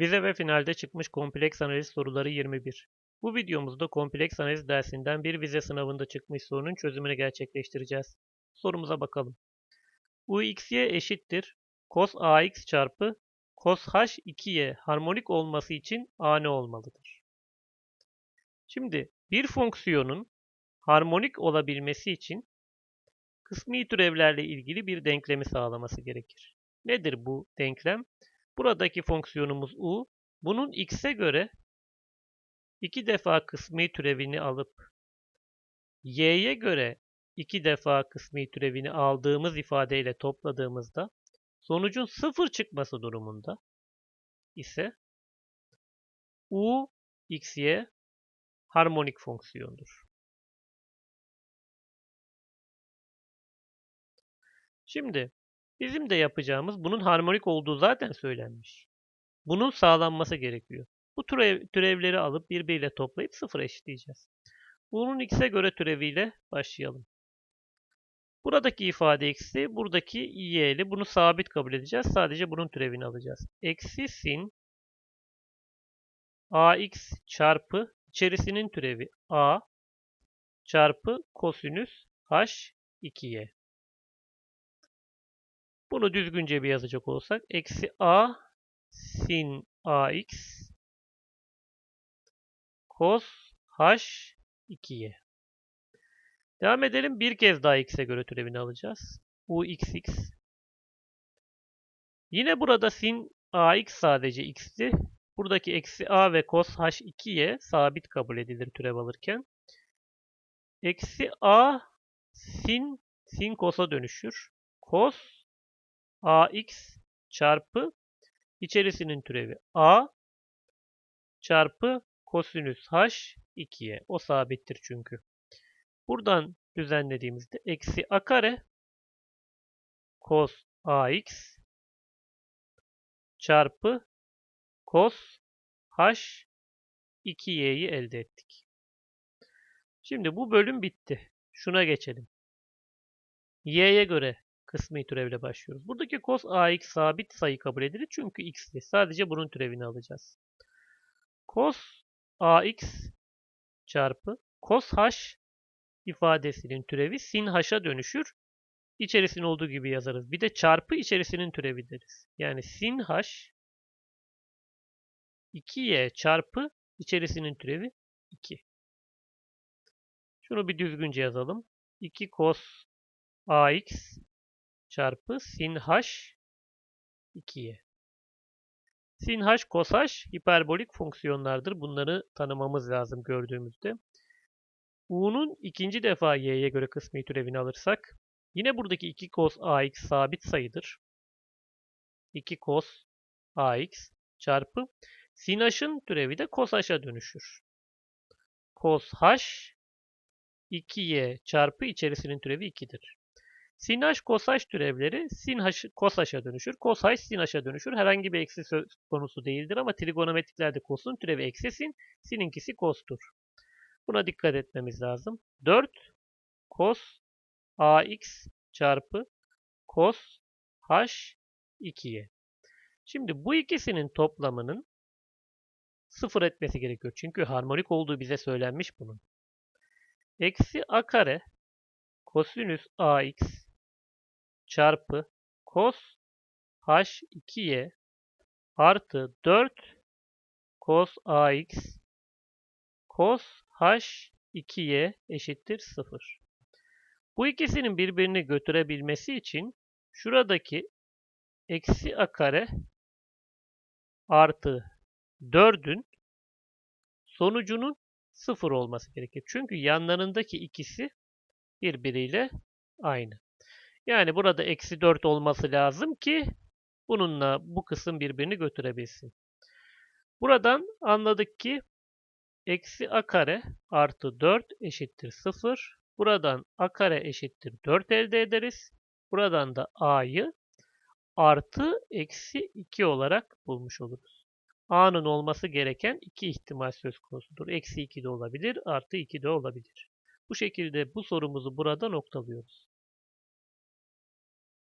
Vize ve finalde çıkmış kompleks analiz soruları 21. Bu videomuzda kompleks analiz dersinden bir vize sınavında çıkmış sorunun çözümünü gerçekleştireceğiz. Sorumuza bakalım. UXY eşittir cos AX çarpı cos H2Y harmonik olması için A ne olmalıdır? Şimdi bir fonksiyonun harmonik olabilmesi için kısmi türevlerle ilgili bir denklemi sağlaması gerekir. Nedir bu denklem? Buradaki fonksiyonumuz u. Bunun x'e göre iki defa kısmi türevini alıp y'ye göre iki defa kısmi türevini aldığımız ifadeyle topladığımızda sonucun sıfır çıkması durumunda ise u xy harmonik fonksiyondur. Şimdi bizim de yapacağımız bunun harmonik olduğu zaten söylenmiş. Bunun sağlanması gerekiyor. Bu türev, türevleri alıp birbiriyle toplayıp sıfır eşitleyeceğiz. Bunun x'e göre türeviyle başlayalım. Buradaki ifade eksi, buradaki y'li. Bunu sabit kabul edeceğiz. Sadece bunun türevini alacağız. Eksi sin ax çarpı içerisinin türevi a çarpı kosinüs h 2y. Bunu düzgünce bir yazacak olsak eksi a sin ax cos h 2y. Devam edelim. Bir kez daha x'e göre türevini alacağız. u x x. Yine burada sin ax sadece x'ti. Buradaki eksi a ve cos h 2y sabit kabul edilir türev alırken. Eksi a sin sin cos'a dönüşür. Cos ax çarpı içerisinin türevi a çarpı kosinüs h 2'ye. O sabittir çünkü. Buradan düzenlediğimizde eksi a kare cos ax çarpı cos h 2y'yi elde ettik. Şimdi bu bölüm bitti. Şuna geçelim. y'ye göre kısmi türevle başlıyoruz. Buradaki cos ax sabit sayı kabul edilir çünkü x'li. Sadece bunun türevini alacağız. Cos ax çarpı cos h ifadesinin türevi sin h'a dönüşür. İçerisinin olduğu gibi yazarız. Bir de çarpı içerisinin türevi deriz. Yani sin h 2y çarpı içerisinin türevi 2. Şunu bir düzgünce yazalım. 2 cos ax çarpı sin h 2'ye. Sin h, cos h hiperbolik fonksiyonlardır. Bunları tanımamız lazım gördüğümüzde. u'nun ikinci defa y'ye göre kısmi türevini alırsak yine buradaki 2 cos ax sabit sayıdır. 2 cos ax çarpı sin h'ın türevi de cos h'a dönüşür. Cos h 2y çarpı içerisinin türevi 2'dir. Sin h, cos h türevleri sin h, cos h'a dönüşür. Cos h, sin h'a dönüşür. Herhangi bir eksi söz konusu değildir ama trigonometriklerde cos'un türevi eksi sin, sininkisi cos'tur. Buna dikkat etmemiz lazım. 4 cos ax çarpı cos h 2'ye. Şimdi bu ikisinin toplamının sıfır etmesi gerekiyor. Çünkü harmonik olduğu bize söylenmiş bunun. Eksi a kare kosinüs ax çarpı cos h2y artı 4 cos ax cos h2y eşittir 0. Bu ikisinin birbirini götürebilmesi için şuradaki eksi a kare artı 4'ün sonucunun 0 olması gerekir. Çünkü yanlarındaki ikisi birbiriyle aynı. Yani burada eksi 4 olması lazım ki bununla bu kısım birbirini götürebilsin. Buradan anladık ki eksi a kare artı 4 eşittir 0. Buradan a kare eşittir 4 elde ederiz. Buradan da a'yı artı eksi 2 olarak bulmuş oluruz. a'nın olması gereken iki ihtimal söz konusudur. Eksi 2 de olabilir, artı 2 de olabilir. Bu şekilde bu sorumuzu burada noktalıyoruz.